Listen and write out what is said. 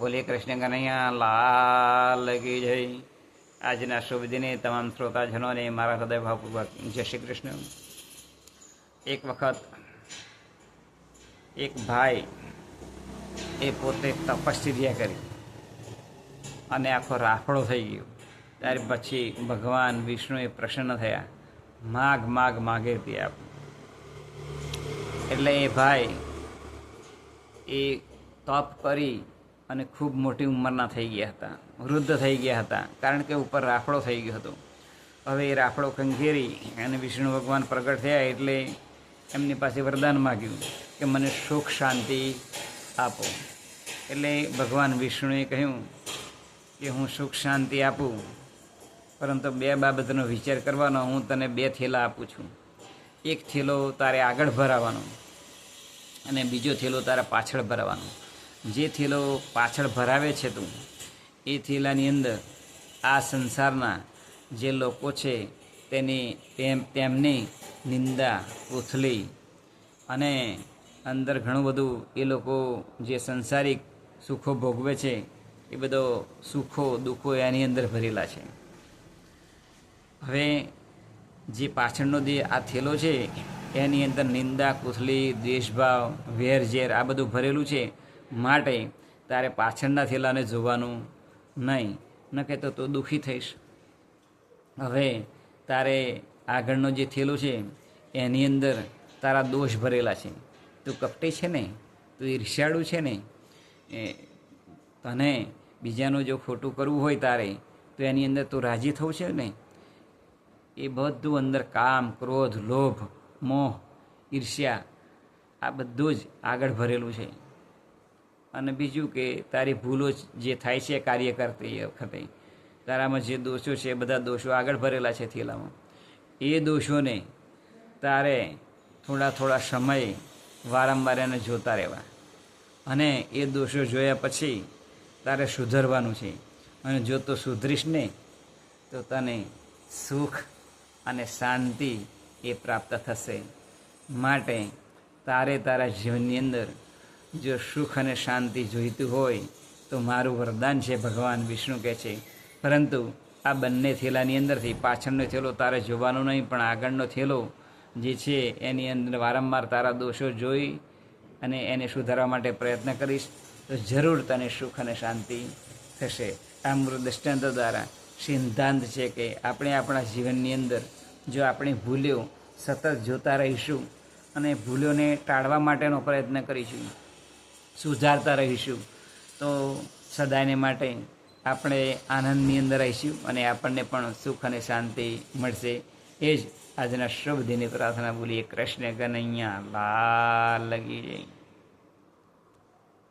બોલીએ કૃષ્ણ કનૈયા, લાલ કી જય. આજના શુભ દિને તમામ શ્રોતાજનોને મારા હૃદયભાવપૂર્વક જય શ્રી કૃષ્ણ. એક વખત એક ભાઈ એ પોતે તપશ્ચર્યા કરી. અને આખો રાફડો થઈ ગયો. ત્યાર પછી ભગવાન વિષ્ણુએ પ્રસન્ન થયા. માગ માગ, માગે તે આપ. એટલે એ ભાઈ એ તપ કરી અને ખૂબ મોટી ઉંમરના થઈ ગયા હતા. વૃદ્ધ થઈ ગયા હતા. કારણ કે ઉપર રાફડો થઈ ગયો હતો. હવે એ રાફડો કંઘેરી અને વિષ્ણુ ભગવાન પ્રગટ થયા એટલે એમની પાસે વરદાન માગ્યું કે મને સુખ શાંતિ આપો. એટલે ભગવાન વિષ્ણુએ કહ્યું કે હું સુખ શાંતિ આપું, પરંતુ બે બાબતનો વિચાર કરવાનો, હું તને બે થેલા આપું છું. એક થેલો તારે આગળ ભરાવાનો અને બીજો થેલો તારા પાછળ ભરાવાનો. જે થેલો પાછળ ભરાવે છે તું, એ થેલાની અંદર આ સંસારના જે લોકો છે તેની તેમ, તેમની નિંદા ઉથલી અને અંદર ઘણું બધું એ લોકો જે સંસારિક સુખો ભોગવે છે, એ બધો સુખો, દુઃખો એની અંદર ભરેલા છે. હવે જે પાછળનો જે આ થેલો છે, એની અંદર નિંદા કુથલી દ્વેષભાવ વેર ઝેર આ બધું ભરેલું છે માટે તારે પાછળના થેલાને જોવાનું નહીં. ન કહેતો તો દુઃખી થઈશ. હવે તારે આગળનો જે થેલો છે, એની અંદર તારા દોષ ભરેલા છે. તું કપટી છે ને? તું ઈર્ષ્યાળું છે ને? એ તને બીજાનું જો ખોટું કરવું હોય તારે, તો એની અંદર તું રાજી થવું છે ને? એ બધું અંદર કામ, ક્રોધ, લોભ, મોહ, ઈર્ષ્યા, આ બધું જ આગળ ભરેલું છે. અને બીજું કે તારી ભૂલો જ થાય છે કાર્ય કરતી એ વખતે. તારામાં જે દોષો છે બધા દોષો આગળ ભરેલા છે થેલામાં. એ દોષોને તારે થોડા થોડા સમય વારંવાર એને જોતા રહેવા. અને એ દોષો જોયા પછી તારે સુધરવાનું છે. અને જો તો સુધરીશ ને, તો તને સુખ અને શાંતિ એ પ્રાપ્ત થશે. માટે તારે તારા જીવનની અંદર જો સુખ અને શાંતિ જોઈતું હોય, તો મારું વરદાન છે, ભગવાન વિષ્ણુ કહે છે. પરંતુ આ બંને થેલાની અંદરથી પાછળનો થેલો તારે જોવાનો નહીં, પણ આગળનો થેલો જે છે, એની અંદર વારંવાર તારા દોષો જોઈ અને એને સુધારવા માટે પ્રયત્ન કરીશ, તો જરૂર તને સુખ અને શાંતિ થશે. આ મૃત દૃષ્ટાંત દ્વારા સિદ્ધાંત છે કે આપણે આપણા જીવનની અંદર જો આપણે ભૂલ્યો સતત જોતા રહીશું અને ભૂલોને ટાળવા માટેનો પ્રયત્ન કરીશું સુધારતા રહીશું. તો સદાયને માટે આપણે આનંદની અંદર રહીશું અને આપણને પણ સુખ અને શાંતિ મળશે. એ જ આજના શુભ દિને પ્રાર્થના બોલીએ કૃષ્ણ કનૈયા, લાલ લગી જય